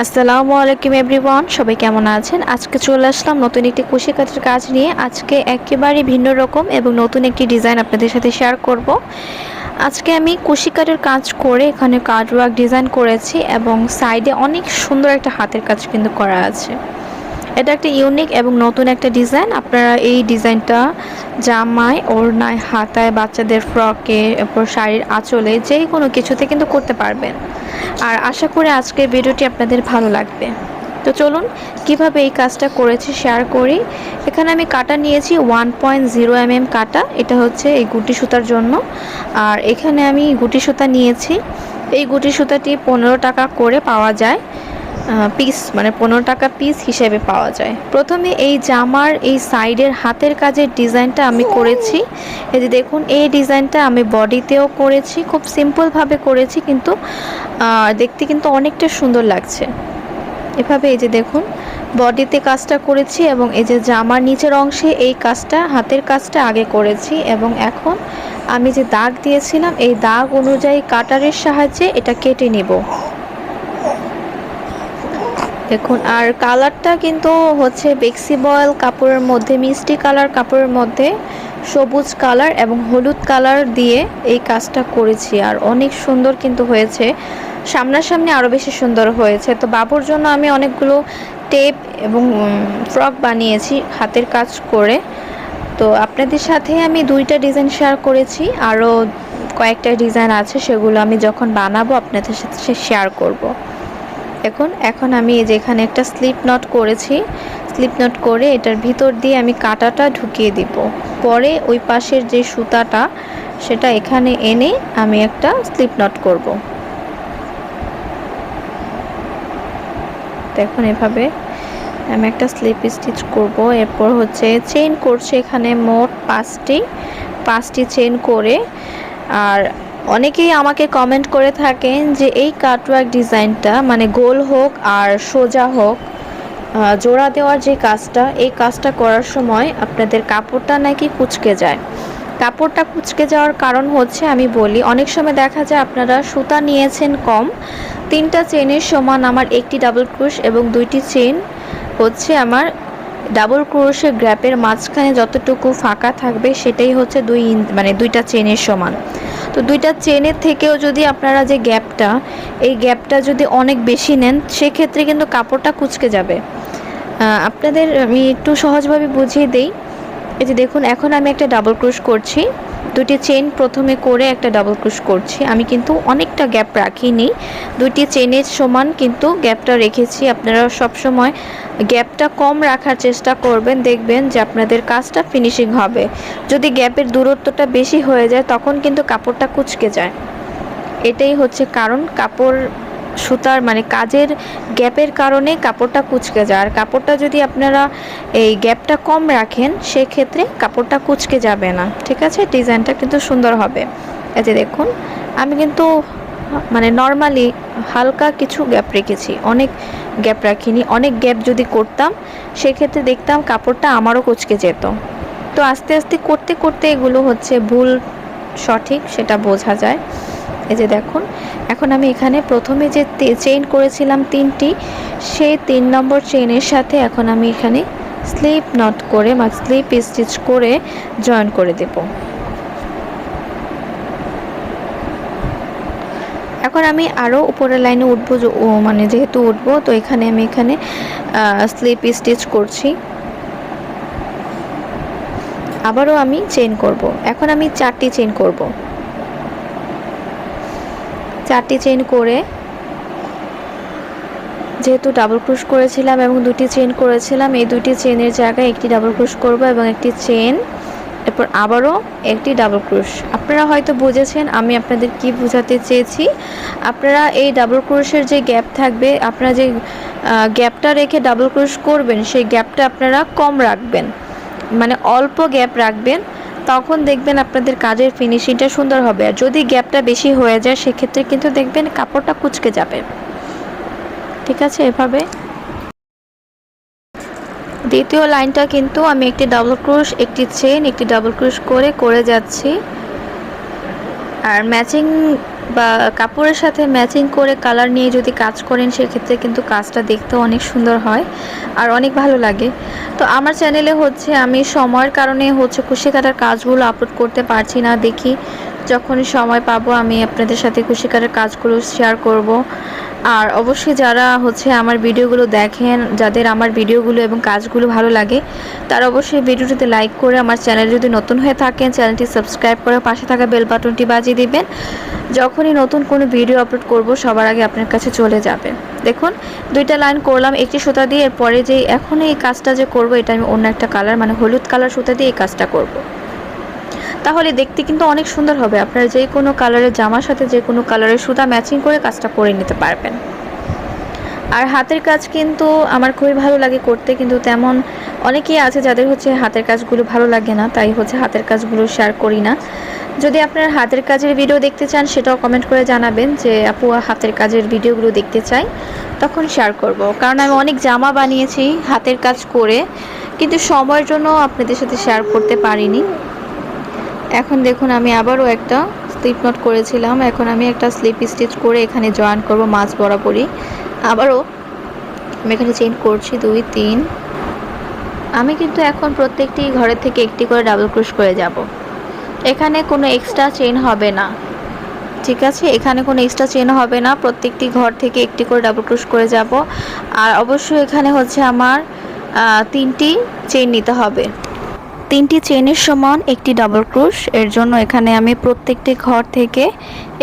আসসালামু আলাইকুম এভরিওয়ান, সবাই কেমন আছেন? আজকে চলে আসলাম নতুন একটি কুশি কাঠের কাজ নিয়ে। আজকে একেবারে ভিন্ন রকম এবং নতুন একটি ডিজাইন আপনাদের সাথে শেয়ার করব। আজকে আমি কুশি কাঠের কাজ করে এখানে কার্ডওয়ার্ক ডিজাইন করেছি এবং সাইডে অনেক সুন্দর একটা হাতের কাজ কিন্তু করা আছে। এটা একটা ইউনিক এবং নতুন একটা ডিজাইন আপনারা এই ডিজাইনটা জামায়, ওড়নায়, হাতায়, বাচ্চাদের ফ্রকে এরপর শাড়ির আঁচলে যে কোনো কিছুতে কিন্তু করতে পারবেন। আর আশা করি আজকের ভিডিওটি আপনাদের ভালো লাগবে। তো চলুন, কীভাবে এই কাজটা করেছি শেয়ার করি। এখানে আমি কাটা নিয়েছি one point zero M M কাটা। এটা হচ্ছে এই গুটি সুতার জন্য। আর এখানে আমি গুটি সুতা নিয়েছি। এই গুটি সুতাটি পনেরো টাকা করে পাওয়া যায়। পিস মানে পনেরো টাকা পিস হিসেবে পাওয়া যায়। প্রথমে এই জামার এই সাইডের হাতের কাজের ডিজাইনটা আমি করেছি। এই যে দেখুন, এই ডিজাইনটা আমি বডিতেও করেছি, খুব সিম্পলভাবে করেছি, কিন্তু দেখতে কিন্তু অনেকটা সুন্দর লাগছে। এভাবে এই যে দেখুন বডিতে কাজটা করেছি এবং এই যে জামার নিচের অংশে এই কাজটা, হাতের কাজটা আগে করেছি এবং এখন আমি যে দাগ দিয়েছিলাম, এই দাগ অনুযায়ী কাটারের সাহায্যে এটা কেটে নেব। দেখুন, আর কালারটা কিন্তু হচ্ছে বেক্সি বয়েল কাপড়ের মধ্যে, মিষ্টি কালার কাপড়ের মধ্যে সবুজ কালার এবং হলুদ কালার দিয়ে এই কাজটা করেছি। আর অনেক সুন্দর কিন্তু হয়েছে। সামনাসামনি আরও বেশি সুন্দর হয়েছে। তো বাবুর জন্য আমি অনেকগুলো টেপ এবং ফ্রক বানিয়েছি হাতের কাজ করে। তো আপনাদের সাথে আমি দুইটা ডিজাইন শেয়ার করেছি। আরও কয়েকটা ডিজাইন আছে, সেগুলো আমি যখন বানাবো আপনাদের সাথে শেয়ার করব। দেখুন, এখন আমি এই যে এখানে একটা স্লিপ নট করেছি। স্লিপ নট করে এটার ভিতর দিয়ে আমি কাটাটা ঢুকিয়ে দিব। পরে ওই পাশের যে সুতাটা, সেটা এখানে এনে আমি একটা স্লিপ নট করব। দেখুন, এভাবে আমি একটা স্লিপ স্টিচ করব। এরপর হচ্ছে চেন করছে এখানে মোট পাঁচটি। পাঁচটি চেন করে আর অনেকেই আমাকে কমেন্ট করে থাকেন যে এই কাটওয়ার্ক ডিজাইনটা মানে গোল হোক আর সোজা হোক জোড়া দেওয়ার যে কাজটা, এই কাজটা করার সময় আপনাদের কাপড়টা নাকি কুচকে যায়। কাপড়টা কুচকে যাওয়ার কারণ হচ্ছে আমি বলি, অনেক সময় দেখা যায় আপনারা সুতা নিয়েছেন কম, তিনটা চেনের সমান আমার একটি ডাবল ক্রুশ এবং দুইটি চেন হচ্ছে আমার ডাবল ক্রোশের গ্র্যাপের মাঝখানে যতটুকু ফাঁকা থাকবে সেটাই হচ্ছে দুই মানে দুইটা চেনের সমান। তো দুইটা চেনের থেকেও যদি আপনারা যে গ্যাপটা এই গ্যাপটা যদি অনেক বেশি নেন, সেক্ষেত্রে কিন্তু কাপড়টা কুচকে যাবে। আপনাদের আমি একটু সহজভাবে বুঝিয়ে দেই। এই যে দেখুন, এখন আমি একটা ডাবল ক্রুশ করছি। দুটি চেন প্রথমে করে একটা ডাবল ক্রুশ করছি। আমি কিন্তু অনেকটা গ্যাপ রাখিনি। দুটি চেনের সমান কিন্তু গ্যাপটা রেখেছি। আপনারা সব সময় গ্যাপটা কম রাখার চেষ্টা করবেন। দেখবেন যে আপনাদের কাজটা ফিনিশিং হবে। যদি গ্যাপের দূরত্বটা বেশি হয়ে যায়, তখন কিন্তু কাপড়টা কুচকে যায়। এটাই হচ্ছে কারণ। কাপড় সুতার মানে কাজের গ্যাপের কারণে কাপড়টা কুচকে যায়। আর কাপড়টা যদি আপনারা এই গ্যাপটা কম রাখেন, সেক্ষেত্রে কাপড়টা কুচকে যাবে না। ঠিক আছে? ডিজাইনটা কিন্তু সুন্দর হবে। এই যে দেখুন, আমি কিন্তু মানে নর্মালি হালকা কিছু গ্যাপ রেখেছি। অনেক গ্যাপ রাখিনি। অনেক গ্যাপ যদি করতাম, সেক্ষেত্রে দেখতাম কাপড়টা আমারও কুচকে যেত। তো আস্তে আস্তে করতে করতে এগুলো হচ্ছে ভুল সঠিক, সেটা বোঝা যায়। এই যে দেখুন, এখন আমি এখানে প্রথমে যে চেইন করেছিলাম তিনটি, সেই তিন নম্বর চেইনের সাথে এখন আমি এখানে স্লিপ নট করে বা স্লিপ স্টিচ করে জয়েন করে দেব। এখন আমি আরও উপরের লাইনে উঠবো মানে যেহেতু উঠবো, তো এখানে আমি এখানে স্লিপ স্টিচ করছি। আবারও আমি চেন করব। এখন আমি চারটি চেন করব। চারটি চেন করে, যেহেতু ডাবল ক্রুশ করেছিলাম এবং দুটি চেন করেছিলাম, এই দুটি চেনের জায়গায় একটি ডাবল ক্রুশ করব এবং একটি চেন এরপর আবারও একটি ডাবল ক্রুশ আপনারা হয়তো বুঝেছেন, আমি আপনাদের কি বোঝাতে চেয়েছি। আপনারা এই ডাবল ক্রুশের যে গ্যাপ থাকবে, আপনারা যে গ্যাপটা রেখে ডাবল ক্রুশ করবেন, সেই গ্যাপটা আপনারা কম রাখবেন। মানে অল্প গ্যাপ রাখবেন তখন দেখবেন আপনাদের কাজের ফিনিশিংটা সুন্দর হবে। আর যদি গ্যাপটা বেশি হয়ে যায়, সেক্ষেত্রে কিন্তু দেখবেন কাপড়টা কুচকে যাবে। ঠিক আছে এভাবে। দ্বিতীয় লাইনটা কিন্তু আমি একটি ডাবল ক্রুশ একটি চেন একটি ডাবল ক্রুশ করে করে যাচ্ছি। আর ম্যাচিং বা কাপড়ের সাথে ম্যাচিং করে কালার নিয়ে যদি কাজ করেন, সেক্ষেত্রে কিন্তু কাজটা দেখতে অনেক সুন্দর হয় আর অনেক ভালো লাগে। তো আমার চ্যানেলে হচ্ছে আমি সময়ের কারণে হচ্ছে খুশি কাটার কাজগুলো আপলোড করতে পারছি না, দেখি যখনই সময় পাবো, আমি আপনাদের সাথে খুশি কাটার কাজগুলো শেয়ার করব। আর অবশ্যই যারা হচ্ছে আমার ভিডিওগুলো দেখেন, যাদের আমার ভিডিওগুলো এবং কাজগুলো ভালো লাগে, তারা অবশ্যই ভিডিওটিতে লাইক করে আমার চ্যানেল যদি নতুন হয়ে থাকেন চ্যানেলটি সাবস্ক্রাইব করে পাশে থাকা বেল বাটনটি বাজিয়ে দিবেন। যখনই নতুন কোনো ভিডিও আপলোড করব, সবার আগে আপনার কাছে চলে যাবে। দেখুন, দুইটা লাইন করলাম, একটি সুতা দিয়ে, এরপরে যে এখন এই কাজটা যে করব, এটা আমি অন্য একটা কালার মানে হলুদ কালার সুতা দিয়ে এই কাজটা করব। তাহলে দেখতে কিন্তু অনেক সুন্দর হবে। আপনারা যে কোনো কালারের জামার সাথে যে কোনো কালারের সুতা ম্যাচিং করে কাজটা করে নিতে পারবেন। আর হাতের কাজ কিন্তু আমার খুবই ভালো লাগে করতে, কিন্তু তেমন অনেকেই আছে যাদের হচ্ছে হাতের কাজগুলো ভালো লাগে না, তাই হচ্ছে হাতের কাজগুলো শেয়ার করি না। যদি আপনার হাতের কাজের ভিডিও দেখতে চান, সেটাও কমেন্ট করে জানাবেন যে, আপু হাতের কাজের ভিডিওগুলো দেখতে চাই? তখন শেয়ার করব। কারণ আমি অনেক জামা বানিয়েছি হাতের কাজ করে, কিন্তু সময়ের জন্য আপনাদের সাথে শেয়ার করতে পারিনি। এখন দেখুন, আমি আবারও একটা স্লিপ নট করেছিলাম। এখন আমি একটা স্লিপ স্টিচ করে এখানে জয়েন করব মাছ বরাবরই। আবারও আমি এখানে চেঞ্জ করছি, দুই, তিন। আমি কিন্তু এখন প্রত্যেকটি ঘরের থেকে একটি করে ডাবল ক্রুশ করে যাব। এখানে কোনো এক্সট্রা চেন হবে না। ঠিক আছে? এখানে কোনো এক্সট্রা চেন হবে না। প্রত্যেকটি ঘর থেকে একটি করে ডাবল ক্রুশ করে যাব। আর অবশ্যই এখানে হচ্ছে আমার তিনটি চেন নিতে হবে। তিনটি চেনের সমান, একটি ডাবল ক্রুশ এর জন্য এখানে আমি প্রত্যেকটি ঘর থেকে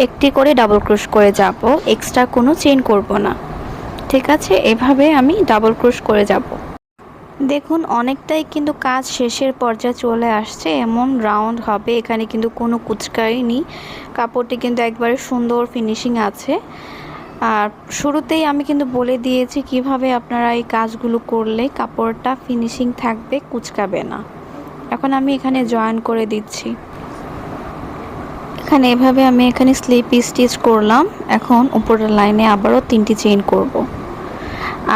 একটি করে ডাবল ক্রুশ করে যাব। এক্সট্রা কোনো চেন করব না। ঠিক আছে? এভাবে আমি ডাবল ক্রুশ করে যাব। দেখুন, অনেকটাই কিন্তু কাজ শেষের পর্যায়ে চলে আসছে। এমন রাউন্ড হবে। এখানে কিন্তু কোনো কুচকাই নেই কাপড়টি কিন্তু একবারে সুন্দর ফিনিশিং আছে। আর শুরুতেই আমি কিন্তু বলে দিয়েছি কীভাবে আপনারা এই কাজগুলো করলে কাপড়টা ফিনিশিং থাকবে, কুচকাবে না। এখন আমি এখানে জয়েন করে দিচ্ছি। এখানে এভাবে আমি এখানে স্লিপ স্টিচ করলাম। এখন উপরের লাইনে আবারও তিনটি চেইন করব।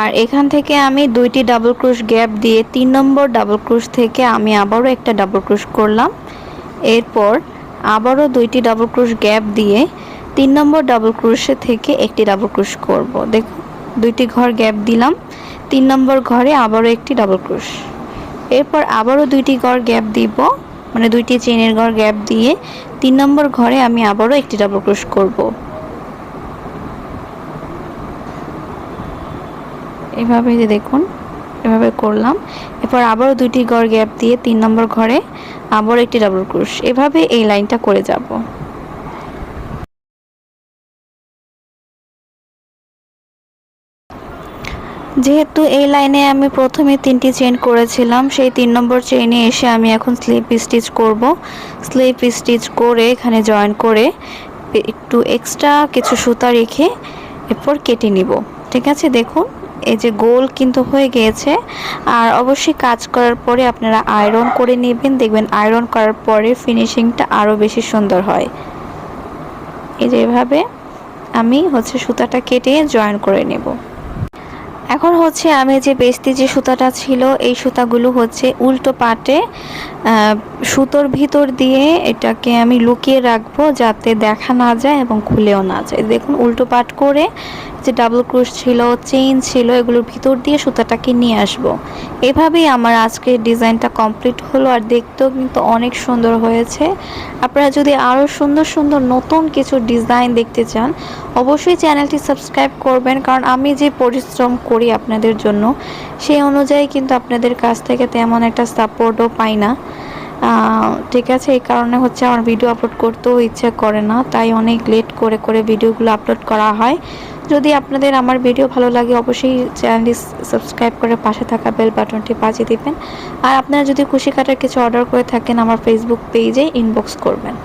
আর এখান থেকে আমি দুইটি ডাবল ক্রুশ গ্যাপ দিয়ে তিন নম্বর ডাবল ক্রুশ থেকে আমি আবারও একটা ডাবল ক্রুশ করলাম। এরপর আবারও দুইটি ডাবল ক্রুশ গ্যাপ দিয়ে তিন নম্বর ডাবল ক্রুশে থেকে একটি ডাবল ক্রুশ করব। দেখুন, দুইটি ঘর গ্যাপ দিলাম। তিন নম্বর ঘরে আবারও একটি ডাবল ক্রুশ এরপর আবারও দুইটি ঘর গ্যাপ দিব মানে দুইটি চেনের ঘর গ্যাপ দিয়ে তিন নম্বর ঘরে আমি আবারও একটি ডাবল ক্রোশ করব। এভাবে যে দেখুন, এভাবে করলাম। এরপর আবারও দুইটি ঘর গ্যাপ দিয়ে তিন নম্বর ঘরে আবারও একটি ডাবল ক্রোশ এভাবে এই লাইনটা করে যাব। যেহেতু এই লাইনে আমি প্রথমে তিনটি চেন করেছিলাম, সেই তিন নম্বর চেইনে এসে আমি এখন স্লিপ স্টিচ করব। স্লিপ স্টিচ করে এখানে জয়েন করে একটু এক্সট্রা কিছু সুতা রেখে এরপর কেটে নিব। ঠিক আছে? দেখুন, এই যে গোল কিন্তু হয়ে গিয়েছে। আর অবশ্যই কাজ করার পরে আপনারা আয়রন করে নেবেন। দেখবেন আয়রন করার পরে ফিনিশিংটা আরও বেশি সুন্দর হয়। এই যে এভাবে আমি হচ্ছে সুতাটা কেটে জয়েন করে নেব। এখন হচ্ছে আমি যে বেস্তি যে সুতাটা ছিল, এই সুতাগুলো হচ্ছে উল্টো পাটে সুতোর ভিতর দিয়ে এটাকে আমি লুকিয়ে রাখব যাতে দেখা না যায় এবং খুলেও না যায়। দেখুন, উল্টো পাট করে যে ডাবল ক্রুশ ছিল চেইন ছিল, এগুলোর ভিতর দিয়ে সুতাটাকে নিয়ে আসব। এভাবেই আমার আজকের ডিজাইনটা কমপ্লিট হলো আর দেখতেও কিন্তু অনেক সুন্দর হয়েছে। আপনারা যদি আরও সুন্দর সুন্দর নতুন কিছু ডিজাইন দেখতে চান, অবশ্যই চ্যানেলটি সাবস্ক্রাইব করবেন, কারণ আমি যে পরিশ্রম করি আপনাদের জন্য, সেই অনুযায়ী কিন্তু আপনাদের কাছ থেকে তেমন একটা সাপোর্টও পাই না। ঠিক আছে, এই কারণে হচ্ছে আমার ভিডিও আপলোড করতেও ইচ্ছে করে না, তাই অনেক লেট করে করে ভিডিওগুলো আপলোড করা হয়। যদি আপনাদের আমার ভিডিও ভালো লাগে, অবশ্যই চ্যানেলটি সাবস্ক্রাইব করে পাশে থাকা বেল বাটনটি বাজিয়ে দেবেন। আর আপনারা যদি খুশি কাটার কিছু অর্ডার করে থাকেন, আমার ফেসবুক পেজে ইনবক্স করবেন।